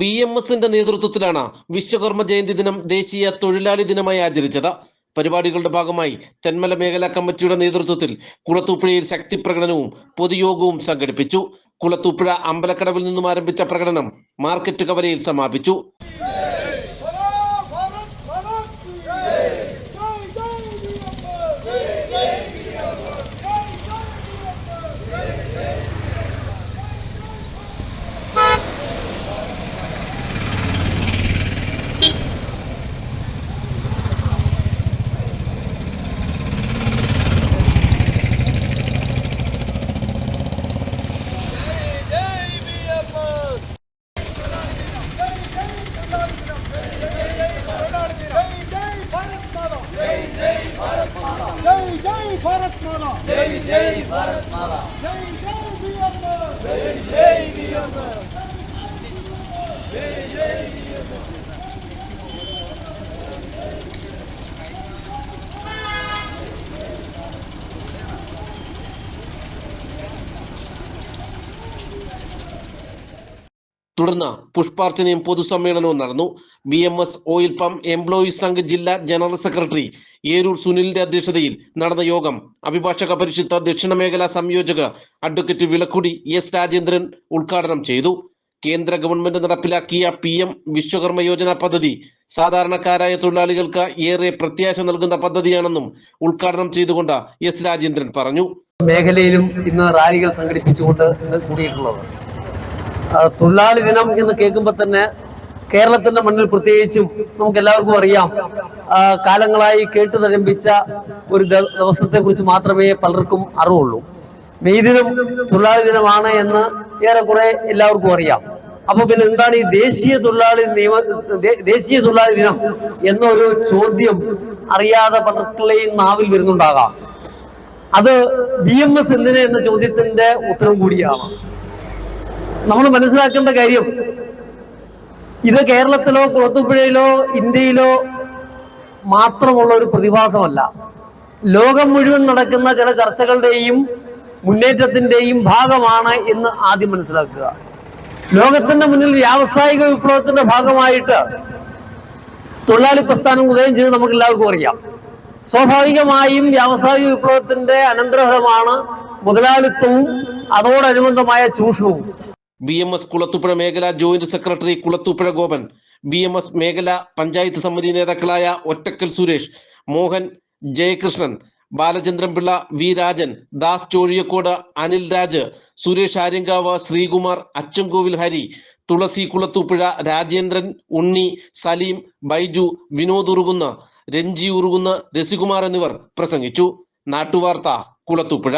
B M എസിന്റെ നേതൃത്വത്തിലാണ് വിശ്വകർമ്മ ജയന്തി ദിനം ദേശീയ തൊഴിലാളി ദിനമായി ആചരിച്ചത്. പരിപാടികളുടെ ഭാഗമായി തെന്മല മേഖലാ കമ്മിറ്റിയുടെ നേതൃത്വത്തിൽ കുളത്തൂപ്പുഴയിൽ ശക്തി പ്രകടനവും പൊതുയോഗവും സംഘടിപ്പിച്ചു. കുളത്തൂപ്പുഴ അമ്പലക്കടവിൽ നിന്നും ആരംഭിച്ച പ്രകടനം മാർക്കറ്റ് കവലയിൽ സമാപിച്ചു. జై భారత్ మాలా జై జై భారత్ మాలా జై జై బిఎంఆర్ జై జై బిఎంఆర్ തുടർന്ന് പുഷ്പാർച്ചനയും പൊതുസമ്മേളനവും നടന്നു. B M S oil pump employees Sangh ജില്ലാ ജനറൽ സെക്രട്ടറി ഏരൂർ സുനിലിന്റെ അധ്യക്ഷതയിൽ നടന്ന യോഗം അഭിഭാഷക പരിഷത്ത് ദക്ഷിണ മേഖലാ സംയോജക അഡ്വക്കേറ്റ് വിളക്കുടി എസ് രാജേന്ദ്രൻ ഉദ്ഘാടനം ചെയ്തു. കേന്ദ്ര ഗവൺമെന്റ് നടപ്പിലാക്കിയ പി എം വിശ്വകർമ്മ യോജന പദ്ധതി സാധാരണക്കാരായ തൊഴിലാളികൾക്ക് ഏറെ പ്രത്യാശ നൽകുന്ന പദ്ധതിയാണെന്നും ഉദ്ഘാടനം ചെയ്തുകൊണ്ട് എസ് രാജേന്ദ്രൻ പറഞ്ഞു. മേഖലയിലും ഇന്ന് റാലികൾ സംഘടിപ്പിച്ചുകൊണ്ട് ഇന്ന് കൂടിയിട്ടുള്ളത്. തൊഴിലാളി ദിനം എന്ന് കേൾക്കുമ്പോൾ തന്നെ കേരളത്തിന്റെ മണ്ണിൽ പ്രത്യേകിച്ചും നമുക്ക് എല്ലാവർക്കും അറിയാം കാലങ്ങളായി കേട്ടു തരംഭിച്ച ഒരു ദിവസത്തെ കുറിച്ച് മാത്രമേ പലർക്കും അറിവുള്ളൂ. മെയ് ദിനം തൊഴിലാളി ദിനമാണ് എന്ന് ഏറെക്കുറെ എല്ലാവർക്കും അറിയാം. അപ്പൊ പിന്നെ എന്താണ് ഈ ദേശീയ തൊഴിലാളി നിയമ ദേശീയ തൊഴിലാളി ദിനം എന്നൊരു ചോദ്യം അറിയാതെ പലർക്കുള്ളയും നാവിൽ വരുന്നുണ്ടാകാം. അത് ബി എം എസ് എന്തിന് എന്ന ചോദ്യത്തിന്റെ ഉത്തരം കൂടിയാണ്. നമ്മൾ മനസ്സിലാക്കേണ്ട കാര്യം ഇത് കേരളത്തിലോ കുളത്തുപുഴയിലോ ഇന്ത്യയിലോ മാത്രമുള്ള ഒരു പ്രതിഭാസമല്ല. ലോകം മുഴുവൻ നടക്കുന്ന ചില ചർച്ചകളുടെയും മുന്നേറ്റത്തിന്റെയും ഭാഗമാണ് എന്ന് ആദ്യം മനസ്സിലാക്കുക. ലോകത്തിന്റെ മുന്നിൽ വ്യാവസായിക വിപ്ലവത്തിന്റെ ഭാഗമായിട്ട് തൊഴിലാളി പ്രസ്ഥാനം ഉദയം ചെയ്ത് നമുക്ക് എല്ലാവർക്കും അറിയാം. സ്വാഭാവികമായും വ്യാവസായിക വിപ്ലവത്തിന്റെ അനന്തരഫലമാണ് മുതലാളിത്തവും അതോടനുബന്ധമായ ചൂഷണവും. ബി എം എസ് കുളത്തുപുഴ മേഖല joint secretary Kulathupuzha Gopan B M S മേഖല പഞ്ചായത്ത് സമിതി നേതാക്കളായ ഒറ്റക്കൽ സുരേഷ് മോഹൻ ജയകൃഷ്ണൻ ബാലചന്ദ്രൻ പിള്ള വി രാജൻ ദാസ് ചോഴിയക്കോട് അനിൽ രാജ് സുരേഷ് ആര്യങ്കാവ് ശ്രീകുമാർ അച്ചൻകോവിൽ ഹരി തുളസി കുളത്തൂപ്പുഴ രാജേന്ദ്രൻ ഉണ്ണി സലീം ബൈജു വിനോദ് ഉറുകുന്ന രഞ്ജി ഉറുകുന്ന രസികുമാർ എന്നിവർ പ്രസംഗിച്ചു. നാട്ടുവാർത്ത കുളത്തുപുഴ